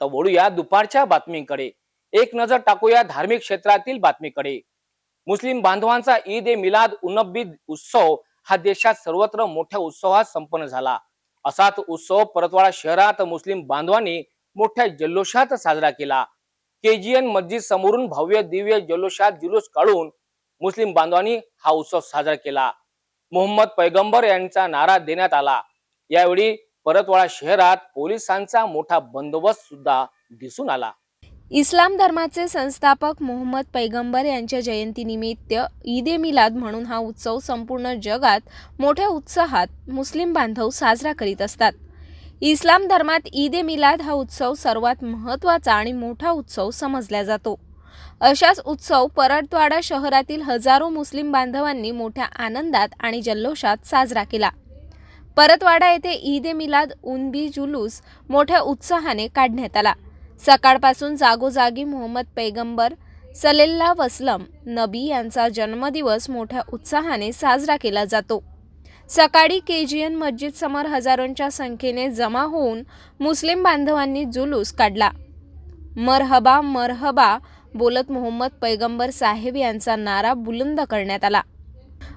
तर वळूया दुपारच्या बातमीकडे. एक नजर टाकूया धार्मिक क्षेत्रातील बातमीकडे. मुस्लिम बांधवांचा ईद ए मिलाद उनबी उत्सव हा देशात सर्वत्र मोठ्या उत्सवात संपन्न झाला. असाच उत्सव परतवाडा शहरात मुस्लिम बांधवांनी मोठ्या जल्लोषात साजरा केला. केजीएन मस्जिद समोरून भव्य दिव्य जल्लोषात जुलूस काढून मुस्लिम बांधवांनी हा उत्सव साजरा केला. मोहम्मद पैगंबर यांचा नारा देण्यात आला. यावेळी परतवाडा शहरात पोलिसांचा मोठा बंदोबस्त सुद्धा दिसून आला. इस्लाम धर्माचे संस्थापक मोहम्मद पैगंबर यांच्या जयंतीनिमित्त ईद ए मिलाद म्हणून हा उत्सव संपूर्ण जगात मोठ्या उत्साहात मुस्लिम बांधव साजरा करीत असतात. इस्लाम धर्मात ईद ए मिलाद हा उत्सव सर्वात महत्त्वाचा आणि मोठा उत्सव समजला जातो. अशाच उत्सव परतवाडा शहरातील हजारो मुस्लिम बांधवांनी मोठ्या आनंदात आणि जल्लोषात साजरा केला. परतवाडा येथे ईद ए मिलाद उनबी जुलूस मोठ्या उत्साहाने काढण्यात आला. सकाळपासून जागोजागी मोहम्मद पैगंबर सलेल्ला वसलम नबी यांचा जन्मदिवस मोठ्या उत्साहाने साजरा केला जातो. सकाळी के जी मस्जिद समोर हजारोंच्या संख्येने जमा होऊन मुस्लिम बांधवांनी जुलूस काढला. मरहबा मरहबा बोलत मोहम्मद पैगंबर साहेब यांचा नारा बुलंद करण्यात आला.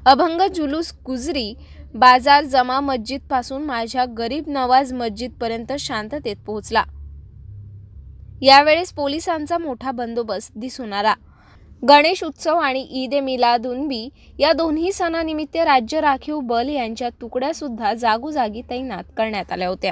अभंग जुलूस गुजरी बाजार जमा मस्जिदपासून माझ्या गरीब नवाज मस्जिद पर्यंत शांततेत पोहोचला. यावेळेस पोलिसांचा मोठा बंदोबस्त दिसून आला गणेश उत्सव आणि ईद ए मिलादुनबी या दोन्ही सणानिमित्त राज्य राखीव बल यांच्या तुकड्यासुद्धा जागोजागी तैनात करण्यात आल्या होत्या.